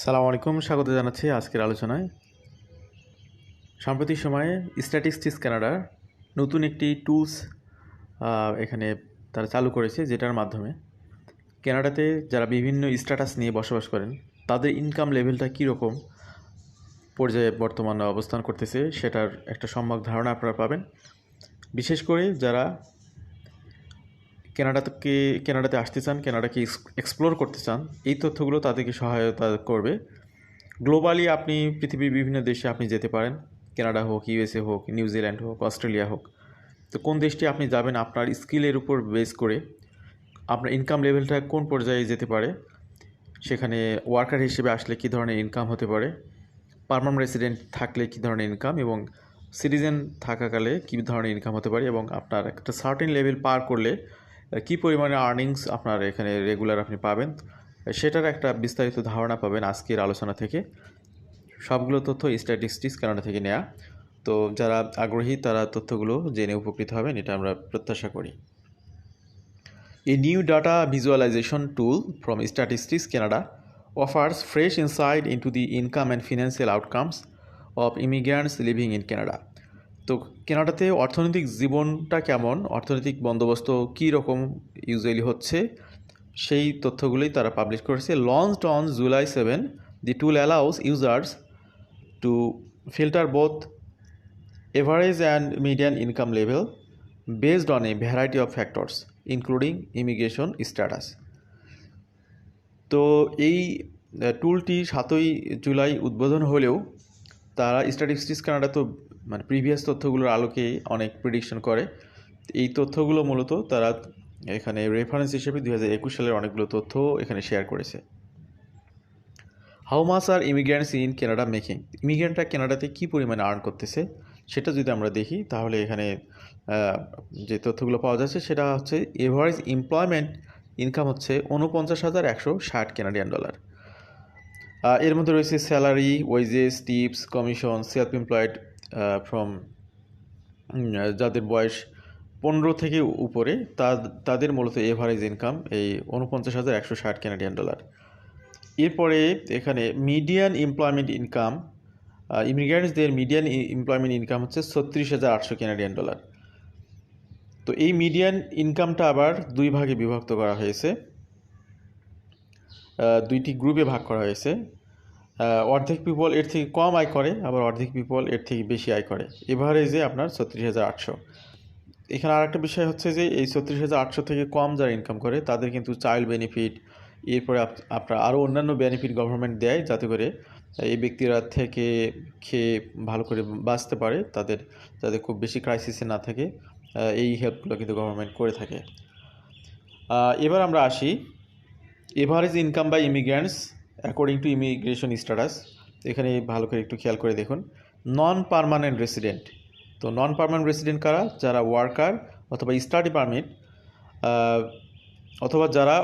সালাম আলাইকুম, স্বাগত জানাচ্ছি আজকের আলোচনায়। সাম্প্রতিক সময়ে স্ট্যাটিস্টিক্স কানাডার নতুন একটি টুলস এখানে তারা চালু করেছে, যেটার মাধ্যমে কানাডাতে যারা বিভিন্ন স্ট্যাটাস নিয়ে বসবাস করেন, তাদের ইনকাম লেভেলটা কীরকম পর্যায়ে বর্তমানে অবস্থান করতেছে, সেটার একটা সম্যক ধারণা আপনারা পাবেন। বিশেষ করে যারা কানাডাকে কেনাডাতে আসতে চান, কেনাডাকে এক্সপ্লোর করতে চান, এই তথ্যগুলো তাদেরকে সহায়তা করবে। গ্লোবালি আপনি পৃথিবীর বিভিন্ন দেশে আপনি যেতে পারেন, কেনাডা হোক, ইউএসএ হোক নিউজিল্যান্ড হোক, অস্ট্রেলিয়া হোক। তো কোন দেশটি আপনি যাবেন আপনার স্কিলের উপর বেস করে, আপনার ইনকাম লেভেলটা কোন পর্যায়ে যেতে পারে, সেখানে ওয়ার্কার হিসেবে আসলে কী ধরনের ইনকাম হতে পারে পারমানেন্ট রেসিডেন্ট থাকলে কী ধরনের ইনকাম এবং সিটিজেন থাকাকালে কী ধরনের ইনকাম হতে পারে এবং আপনার একটা সার্টেন লেভেল পার করলে কি পরিমাণে আর্নিংস আপনার এখানে রেগুলার আপনি পাবেন? সেটার একটা বিস্তারিত ধারণা পাবেন আজকের আলোচনা থেকে। সবগুলো তথ্য স্ট্যাটিস্টিক্স কেননা থেকে নেওয়া তো যারা আগ্রহী, তারা তথ্যগুলো জেনে উপকৃত হবেন, এটা আমরা প্রত্যাশা করি। A new data visualisation tool from statistics Canada offers fresh insight into the income and financial outcomes of immigrants living in Canada তো কানাডাতে অর্থনৈতিক জীবনটা কেমন? অর্থনৈতিক বন্দোবস্ত কী রকম ইউজুয়ালি হচ্ছে? সেই তথ্যগুলোই তারা পাবলিশ করেছে। Launched on July seven the tool allows users to filter both average and median income level based on a variety of factors including immigration status তো এই টুলটি সাতই জুলাই উদ্বোধন হলেও তারা স্ট্যাটিস্টিক্স কানাডা তো মানে প্রিভিয়াস তথ্যগুলোর আলোকে অনেক প্রিডিকশন করে। এই তথ্যগুলো মূলত তারা এখানে রেফারেন্স হিসেবে দুই হাজার একুশ সালের অনেকগুলো তথ্য এখানে শেয়ার করেছে। How much are immigrants in Canada making ইমিগ্রেন্টরা কেনাডাতে কী পরিমাণে আর্ন করতেছে, সেটা যদি আমরা দেখি, তাহলে এখানে যে তথ্যগুলো পাওয়া যাচ্ছে, সেটা হচ্ছে এভারেজ এমপ্লয়মেন্ট ইনকাম হচ্ছে উনপঞ্চাশ হাজার একশো ষাট কেনাডিয়ান ডলার এর মধ্যে রয়েছে salary wages tips commission self employed from যাদের বয়স পনেরো থেকে উপরে তাদের মূলত এভারেজ ইনকাম এই উনপঞ্চাশ হাজার একশো ষাট কেনাডিয়ান ডলার এরপরে এখানে মিডিয়ান এমপ্লয়মেন্ট ইনকাম ইমিগ্রেন্টসদের মিডিয়ান এমপ্লয়মেন্ট ইনকাম হচ্ছে ছত্রিশ হাজার আটশো কেনাডিয়ান ডলার তো এই মিডিয়ান ইনকামটা আবার দুই ভাগে বিভক্ত করা হয়েছে। দুইটি গ্রুপে ভাগ করা হয়েছে। অর্ধেক পিপল এর থেকে কম আয় করে, আবার অর্ধেক পিপল এর থেকে বেশি আয় করে। এভারেজে আপনার ছত্রিশ হাজার আটশো। এখানে আর একটা বিষয় হচ্ছে যে, এই ছত্রিশ হাজার আটশো থেকে কম যারা ইনকাম করে, তাদের কিন্তু চাইল্ড বেনিফিট এরপরে আপনার আরও অন্যান্য বেনিফিট গভর্নমেন্ট দেয়, যাতে করে এই ব্যক্তিরা থেকে খেয়ে ভালো করে বাঁচতে পারে, তাদের, যাতে খুব বেশি ক্রাইসিসে না থাকে এই হেল্পগুলো কিন্তু গভর্নমেন্ট করে থাকে। এবার আমরা আসি average income by immigrants according to immigration status এখানে ভালো করে একটু খেয়াল করে দেখুন। নন পারমানেন্ট রেসিডেন্ট তো নন পারমানেন্ট রেসিডেন্ট কারা? যারা ওয়ার্কার অথবা স্টাডি পারমিট অথবা যারা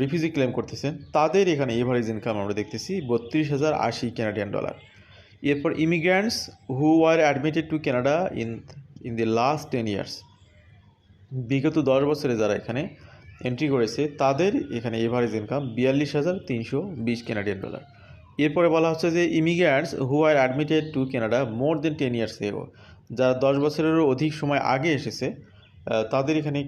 রিফিউজি ক্লেম করতেছেন, তাদের এখানে এভারেজ ইনকাম আমরা দেখতেছি বত্রিশ হাজার আশি ক্যানাডিয়ান ডলার এরপর immigrants who are admitted to Canada in in the last ten years বিগত দশ বছরে যারা এখানে এন্ট্রি করেছে, তাদের এখানে এভারেজ ইনকাম বিয়াল্লিশ হাজার তিনশো বিশ ক্যানাডিয়ান ডলার এরপরে বলা হচ্ছে যে immigrants who are admitted to Canada more than ten years ago যারা দশ বছরেরও অধিক সময় আগে এসেছে তাদের এখানে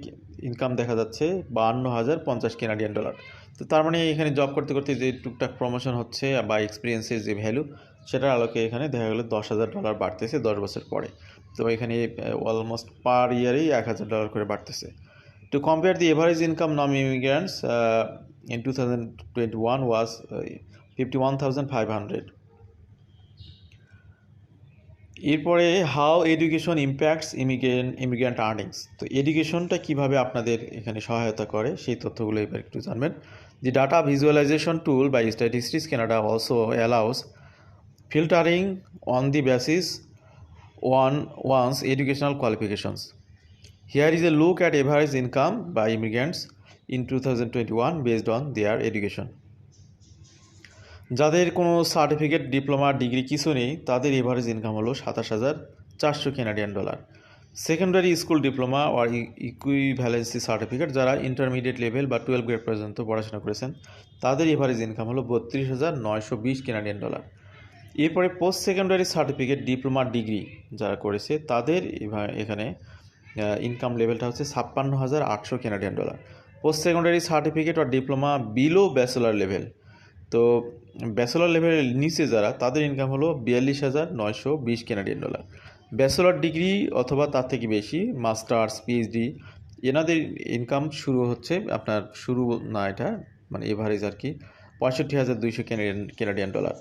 ইনকাম দেখা যাচ্ছে বাহান্ন হাজার পঞ্চাশ কেনাডিয়ান ডলার তো তার মানে এখানে জব করতে করতে যে টুকটাক প্রমোশন হচ্ছে বা এক্সপিরিয়েন্সের যে ভ্যালু সেটার আলোকে এখানে দেখা গেলো দশ হাজার ডলার বাড়তেছে দশ বছর পরে। তো এখানে অলমোস্ট পার ইয়ারেই এক হাজার ডলার করে বাড়তেছে। Immigrants in two thousand twenty one was fifty one thousand five hundred এরপরে how education impacts immigrant immigrant earnings তো এডুকেশনটা কীভাবে আপনাদের এখানে সহায়তা করে, সেই তথ্যগুলো এবার একটু জানবেন। The data visualisation tool by statistics Canada also allows filtering on the basis one one's educational qualifications look at average income by immigrants in two thousand twenty one based on their education যাদের কোনো certificate diploma degree কিছু নেই, তাদের average income হলো সাতাশ হাজার চারশো Canadian dollar secondary school diploma or equivalency certificate যারা ইন্টারমিডিয়েট লেভেল বা টুয়েলভ গ্রেড পর্যন্ত পড়াশোনা করেছেন, তাদের এভারেজ ইনকাম হলো বত্রিশ হাজার নয়শো বিশ কেনাডিয়ান ডলার এরপরে post secondary certificate diploma degree যারা করেছে, তাদের এখানে ইনকাম লেভেলটা হচ্ছে ছাপ্পান্ন হাজার আটশো Canadian dollar post secondary certificate or diploma below bachelor level তো ব্যাচেলার লেভেলের নিচে যারা, তাদের ইনকাম হলো বিয়াল্লিশ হাজার নয়শো বিশ কেনাডিয়ান ডলার ব্যাচেলার ডিগ্রি অথবা তার থেকে বেশি মাস্টার্স পিএইচডি এনাদের ইনকাম শুরু হচ্ছে, আপনার শুরু না এটা মানে এভারেজ আর কি, পঁয়ষট্টি হাজার দুইশো কেনাডিয়ান কেনাডিয়ান ডলার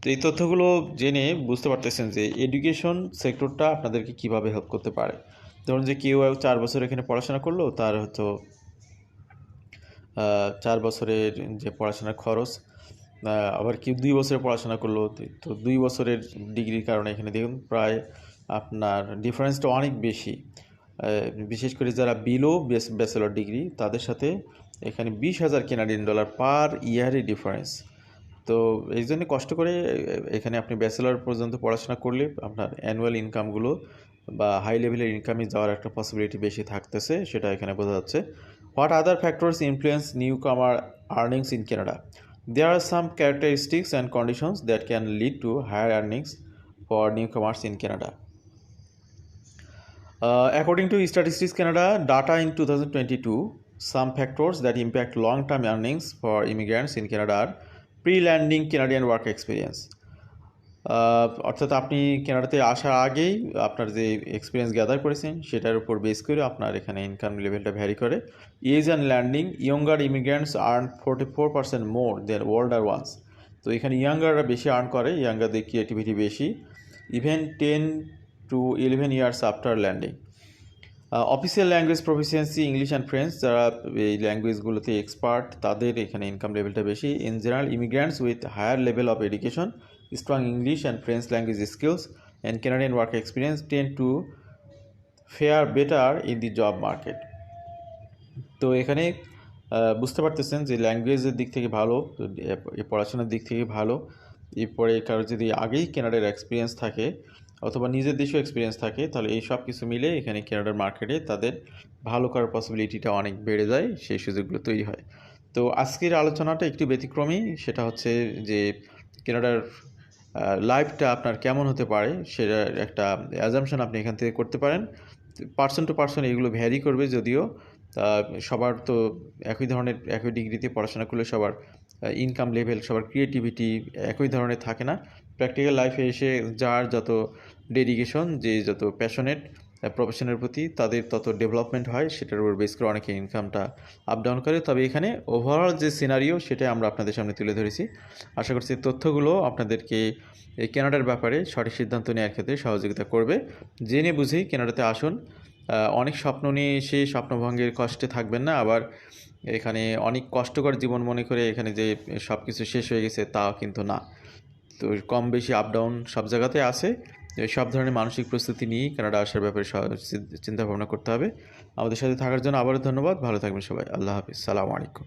তো এই তথ্যগুলো জেনে বুঝতে পারতেছেন যে এডুকেশন সেক্টরটা আপনাদেরকে কীভাবে হেল্প করতে পারে। ধরুন যে কেউ চার বছর এখানে পড়াশোনা করল, তার হয়তো চার বছরের যে পড়াশোনার খরচ আবার কেউ দুই বছরে পড়াশোনা করল, তো- দুই বছরের ডিগ্রির কারণে এখানে দেখুন প্রায় আপনার ডিফারেন্সটা অনেক বেশি। বিশেষ করে যারা বিলো ব্যাচেলর ডিগ্রি তাদের সাথে এখানে বিশ হাজার কেনাডিয়ান ডলার পার ইয়ারই ডিফারেন্স তো এই জন্য কষ্ট করে এখানে আপনি ব্যাচেলর পর্যন্ত পড়াশোনা করলে আপনার অ্যানুয়াল ইনকামগুলো বা হাই লেভেলের ইনকামে যাওয়ার একটা পসিবিলিটি বেশি থাকতেছে সেটা এখানে বোঝা যাচ্ছে। What other factors influence newcomer earnings in Canada there are some characteristics and conditions that can lead to higher earnings for newcomers in Canada Uh, according to Statistics Canada data in 2022, some factors that impact long term earnings for immigrants in Canada are pre landing Canadian work experience. অর্থাৎ আপনি কানাডাতে আসার আগেই আপনার যে experience gather করেছেন, সেটার উপর বেস করে আপনার এখানে ইনকাম লেভেলটা ভ্যারি করে। Age and landing younger immigrants earn forty four percent more than older ones তো এখানে ইয়াঙ্গাররা বেশি আর্ন করে ইয়াঙ্গারদের ক্রিয়েটিভিটি বেশি? Even ten to eleven years after landing official language proficiency English and French যারা এই ল্যাঙ্গুয়েজগুলোতে এক্সপার্ট তাদের এখানে ইনকাম লেভেলটা বেশি। In general immigrants with higher level of education strong English and French language skills and Canadian work experience tend to fare better in the job market তো এখানে বুঝতে পারতেছেন যে ল্যাঙ্গুয়েজের দিক থেকে ভালো পড়াশোনার দিক থেকে ভালো। এরপরে কারও যদি আগেই কেনাডার এক্সপিরিয়েন্স থাকে অথবা নিজের দেশেও এক্সপিরিয়েন্স থাকে, তাহলে এই সব কিছু মিলে এখানে কেনাডার মার্কেটে তাদের ভালো করার পসিবিলিটিটা অনেক বেড়ে যায়, সেই সুযোগগুলো তৈরি হয়। তো আজকের আলোচনাটা একটু ব্যতিক্রমী, সেটা হচ্ছে যে কেনাডার লাইফটা আপনার কেমন হতে পারে সেটা একটা অ্যাজামশন আপনি এখান থেকে করতে পারেন। পার্সন টু পার্সন এগুলো ভ্যারি করবে যদিও সবার তো একই ধরনের, একই ডিগ্রিতে পড়াশোনা করলে সবার ইনকাম লেভেল সবার ক্রিয়েটিভিটি একই ধরনের থাকে না। প্র্যাকটিক্যাল লাইফে এসে যার যত ডেডিকেশন যে যত প্যাশনেট প্রফেশনের প্রতি তাদের তত ডেভেলপমেন্ট হয়, সেটার উপর বেস করে অনেকে ইনকামটা আপ ডাউন করে। তবে এখানে ওভারঅল যে সিনারিও সেটাই আমরা আপনাদের সামনে তুলে ধরেছি। আশা করছি তথ্যগুলো আপনাদেরকে এই কেনাডার ব্যাপারে সঠিক সিদ্ধান্ত নেওয়ার ক্ষেত্রে সহযোগিতা করবে। জেনে বুঝেই কেনাডাতে আসুন। অনেক স্বপ্ন নিয়ে এসে স্বপ্নভঙ্গের কষ্টে থাকবেন না। আবার এখানে অনেক কষ্টকর জীবন মনে করে এখানে যে সব কিছু শেষ হয়ে গেছে তা কিন্তু না। তো কম বেশি আপ ডাউন সব জায়গাতে আছে। সব ধরনের মানসিক প্রস্তুতি নিয়েই কানাডা আসার ব্যাপারে চিন্তা ভাবনা করতে হবে। আমাদের সাথে থাকার জন্য আবারও ধন্যবাদ। ভালো থাকবেন সবাই। আল্লাহ হাফিজ। সালাম আলাইকুম।